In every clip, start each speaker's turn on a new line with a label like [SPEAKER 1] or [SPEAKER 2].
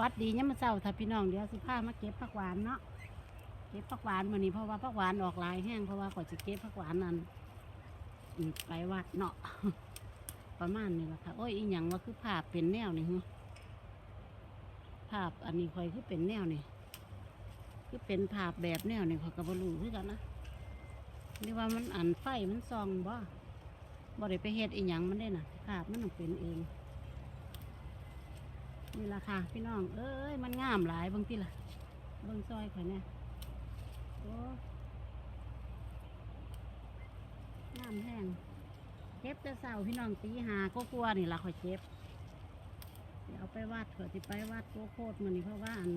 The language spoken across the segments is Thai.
[SPEAKER 1] วัดดีเนี่ยมาเศร้าถ้าพี่น้องเดี๋ยวสิพามาเก็บผักหวานเนาะเก็บผักหวานมื้อนี้เพราะว่าผักหวานออกลายแห้งเพราะว่าก่อนจะเก็บผักหวานนั้นไปวัดเนาะประมาณนี้แหละค่ะโอ้ยอีหยังว่าคือภาพเป็นแนวนี่ฮึภาพอันนี้คอยคือเป็นแนวนี่คือเป็นภาพแบบแนวนี่คอยกับบรูคือกันนะนี่ว่ามันอันไฟมันซองบ่บ่ได้ไปเฮ็ดอีหยังมันได้น่ะภาพมันต้องเป็นเอง นี่ละค่ะ พี่น้อง เอ้ย มันงามหลายบางทีล่ะเบิ่งซอยข่อยเนี่ยโอ้งามแห้งเก็บแต่เสาพี่น้องตีหาก็กลัวนี่ละข่อยเก็บเดี๋ยวเอาไปวาดเผื่อที่ไปวาดโกโคตรมันนี่เพราะว่าอัน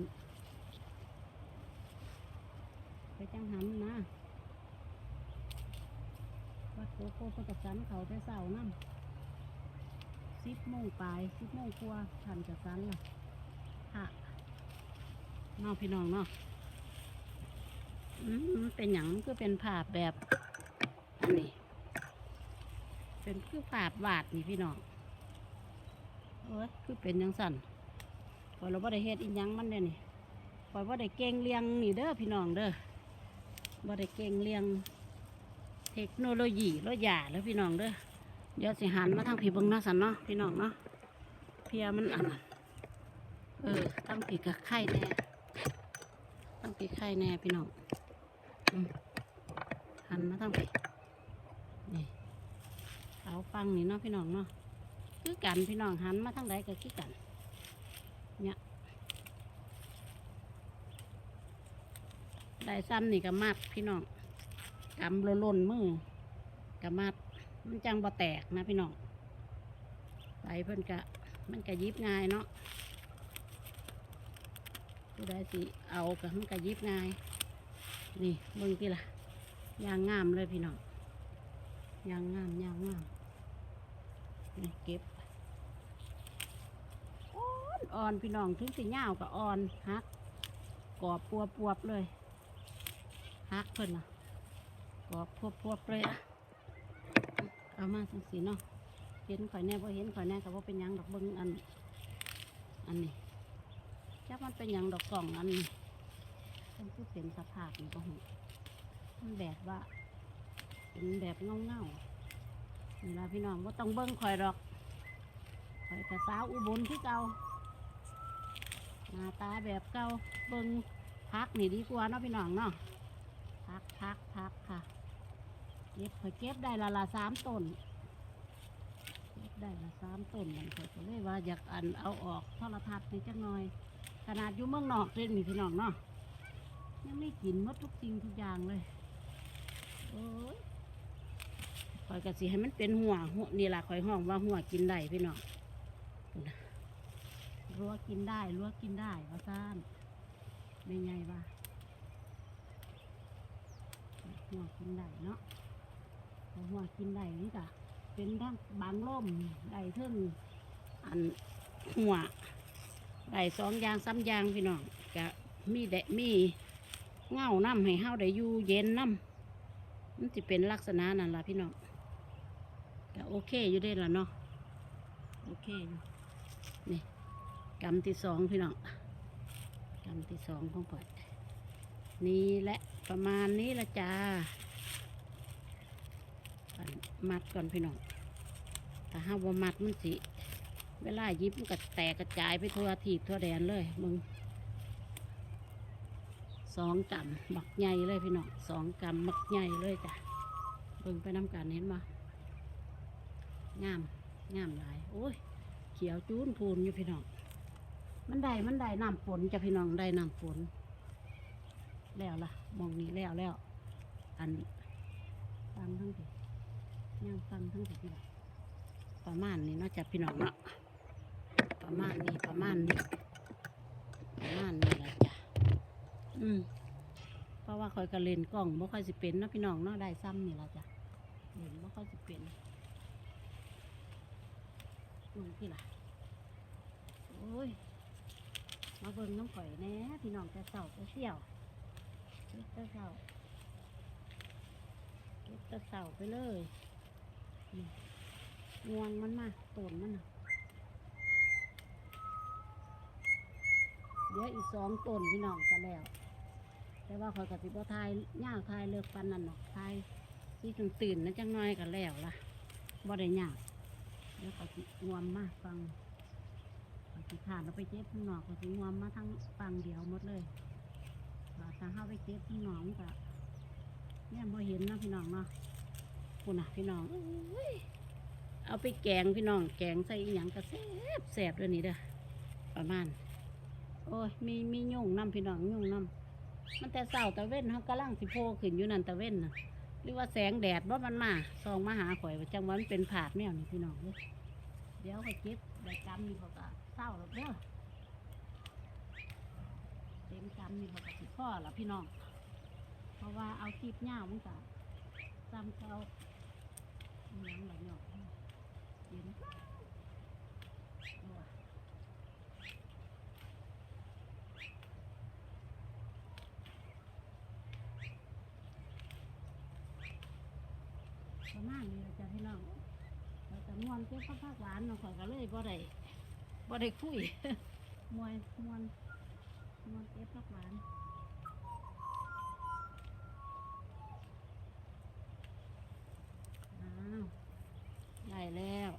[SPEAKER 1] ไปจังหันนะวาดโกโคตรกับสันเขาแต่เสานั่น สิบโมงปลายสิบโมงกว่าทันจะสันล่ะค่ะน้องพี่น้องเนาะอืมมันเป็นอย่างมันก็เป็นภาพแบบอันนี้เป็นคือภาพวาดนี่พี่น้องเอ้ยคือเป็นอยังสั่นคอยเราบ่ได้เฮ็ดอีหยังมันเด้อนี่คอยบ่ได้เก่งเรียงนี่เด้อพี่น้องเด้อบ่ได้เก่งเรียง เทคโนโลยีรถยาแล้วพี่น้องเด้อ เดี๋ยวสิหันมาทางผีเบิงเนาะสันเนาะพี่น้องเนาะเพียมันอันนั้นเออตั้งผีกับไข่แน่ตั้งผีไข่แน่พี่น้องอหันมาทางผีนี่เขาฟังนี่เนาะพี่น้องเนาะคือกันพี่น้องหันมาทางใดก็คือกันเนี่ยได้ซ้ำนี่ก็มัดพี่น้องกำโลล่นมือก็มัด มันจังบ่แตกนะพี่น้องไปเพิ่นกะมันกะยิบง่ายเนาะผู้ใดสิเอากะมันกะยิบง่าย นี่เบิ่งที่ล่ะยางงามเลยพี่น้องยางงามยางงามนี่เก็บอ่อนอ่อนพี่น้องถึงสิยาวกับอ่อนฮักกรอบปัวปวบเลยฮักเพิ่นนะกรอบพวบพวบเลยอะ เอามาสังสีเนาะเห็นข่อยแน่พอเห็นข่อยแน่ก็ว่าเป็นยังดอกเบิ้งอัน อันนี้จักมันเป็นยังดอกกล่องอันนี้มันคือเป็นสภาพนี่ก็หูมันแบบว่า เป็นแบบเงาเงาๆนี่ละพี่น้องว่าต้องเบิ้งข่อยดอกข่อยกระสาวอุบลที่เก่าหน้าตาแบบเก่าเบิ้งพักนี่ดีกว่าเนาะพี่น้องเนาะพักพักพักค่ะ เก็บข่อยเก็บได้ละละสามต้นเก็บได้ละสามต้นมันข่อยก็เลยว่าอยากอันเอาออกโทรทัศน์นี่จังหน่อย ขนาดอยู่เมืองนอกเลยนี่พี่น้องเนาะยังไม่กินหมดทุกสิ่งทุกอย่างเลยโอ้ยข่อยก็สิให้มันเป็นหัวหัวนี่ล่ะข่อยห้องว่าหัวกินได้พี่น้องรั้วกินได้รั้วกินได้ว่าซ่านไม่ไงว่าหัวกินได้เนาะ เอาหัวกินได้นี่จ้ะเป็นทั้งบางล่มได้เทิงอันหัวได้สองอย่างสามอย่างพี่น้องกะมีแดะมีเงาน้ำให้เฮาได้อยู่เย็นน้ำมันจะเป็นลักษณะนั่นล่ะพี่น้องก็โอเคอยู่ได้ละเนาะโอเคอยู่นี่กำที่สองพี่น้องกำที่สองของก่อยนี่แหละประมาณนี้ละจ้า มัดก่อนพี่น้องถ้าห้าวมัดมันสิ เวลายิบมันก็แตกกระจายไปทั่วทีบทั่วแดนเลยมึงสองกำบักใหญ่เลยพี่น้องสองกำบักใหญ่เลยจ้ะเบิ่งไปน้ำกันเห็นบ่งามงามหลายโอ้ยเขียวจูนพูนอยู่พี่น้องมันได้มันได้น้ำฝนจะพี่น้องได้น้ำฝนแล้วล่ะมองนี้แล้วแล้วอันฟังทั้งที ย่างฟังทั้งที่ละประมาณนี้นาะจับพี่น้องเนาะประมาณนี้ประมาณนี้ประมาณนี้ละจ้ะอืมเพราะว่าคอยกระเลนกล้องบ่ค่อยสิเป็นนะพี่น้องเนาะได้ซ้ำนี่ละจ้ะเล่นบ่ค่อยสิเป็นมึงที่ละโอ้ยมาเบิ่งน้ำข่อยแน่พี่น้องจะเศร้าจะเสี่ยวจะเศร้าเก็บแตะเสาไปเลย งวงมันมาต้นมันน่ะดี๋ยวอีกสองต้นพี่น้องก็แล้ว แต่ว่าคอยกับสิบ่ทายย่างทายเลิกปันนั่นหรอกทายที่ตื่นตื่นนะจังน้อยก็แล้วล่ะบ่ได้ยากเดี๋ยวก็สิงวมมาฟังก็สิขาดเราไปเจ็บข้างนอกก็สิงวมมาทั้งฟังเดียวหมดเลยว่าถ้าเข้าไปเจ็บข้างนอกมันก็เนี่ยบ่เห็นนะพี่น้องเนาะ คุณนะพี่น้องเอาไปแกงพี่น้อง แกงใส่อหยังก็แซ่บแซ่บด้วยนี่เด้อประมาณ โอ้ยมีมียุ่งน้ำพี่น้องยุ่งน้ำมันแต่เสาตะเว้นเขากำลังสิโพขึ้นอยู่นั่นตะเว้นนะหรือว่าแสงแดดว่ามันมาส่องมาหาข่อยว่าจังวันเป็นผาดแมวนี่พี่น้องเดี๋ยวเขาเก็บใบกำนี่เขาก็เศร้าแล้วเด้อเต็มกำนี่เขาก็สิพ่อละพี่น้อง เพราะว่าเอาคีบเหย้ามันก็จำเขา อิหยังแบบนี้เย็นประมาณนี้ล่ะจ้ะพี่น้องเราจะม่วนเก็บผักผักหวานเนาะข่อยก็เลยบ่ได้บ่ได้คุยมวยมวนมวนเก็บผักหวานอ้าวได้แล้ว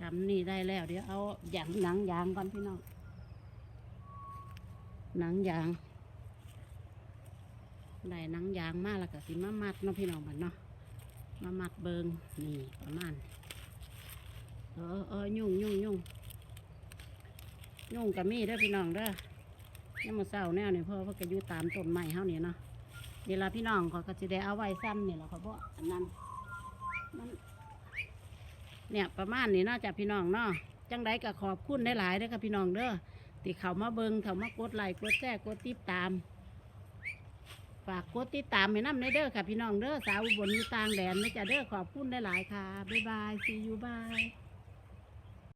[SPEAKER 1] จำ นี่ได้แล้ว เดี๋ยวเอาหยังหนังยางก่อนพี่น้องหนังยางได้หนังยางมากแล้วก็สิมามัดเนาะพี่น้องบัดเนาะมามัดเบิงนี่ประมาณเออเออยุ่งยุ่งยุ่งยุ่งกับมีเด้อพี่น้องเด้อเนี่ยมาเศร้าแนวนี่เพราะว่าก็อยู่ตามต้นไม้เฮานี่เนาะเดี๋ยวลาพี่น้องเขาก็จะได้เอาไว้ซ้ำเนี่ยแหละเขาบอกอันนั้นมัน เนี่ยประมาณนี้เนาะจ้ะพี่น้องเนาะจังไดก็ขอบคุณได้หลายๆเด้อค่ะพี่น้องเด้อที่เขามาเบิงเขามากดไลค์กดแชร์กดติดตาม ฝากกดติดตามให้น้ำในเด้อค่ะพี่น้องเด้อสาวอุบลอยู่ต่างแดนนะจ๊ะเด้อขอบคุณได้หลายๆค่ะบ๊ายบายซียูบาย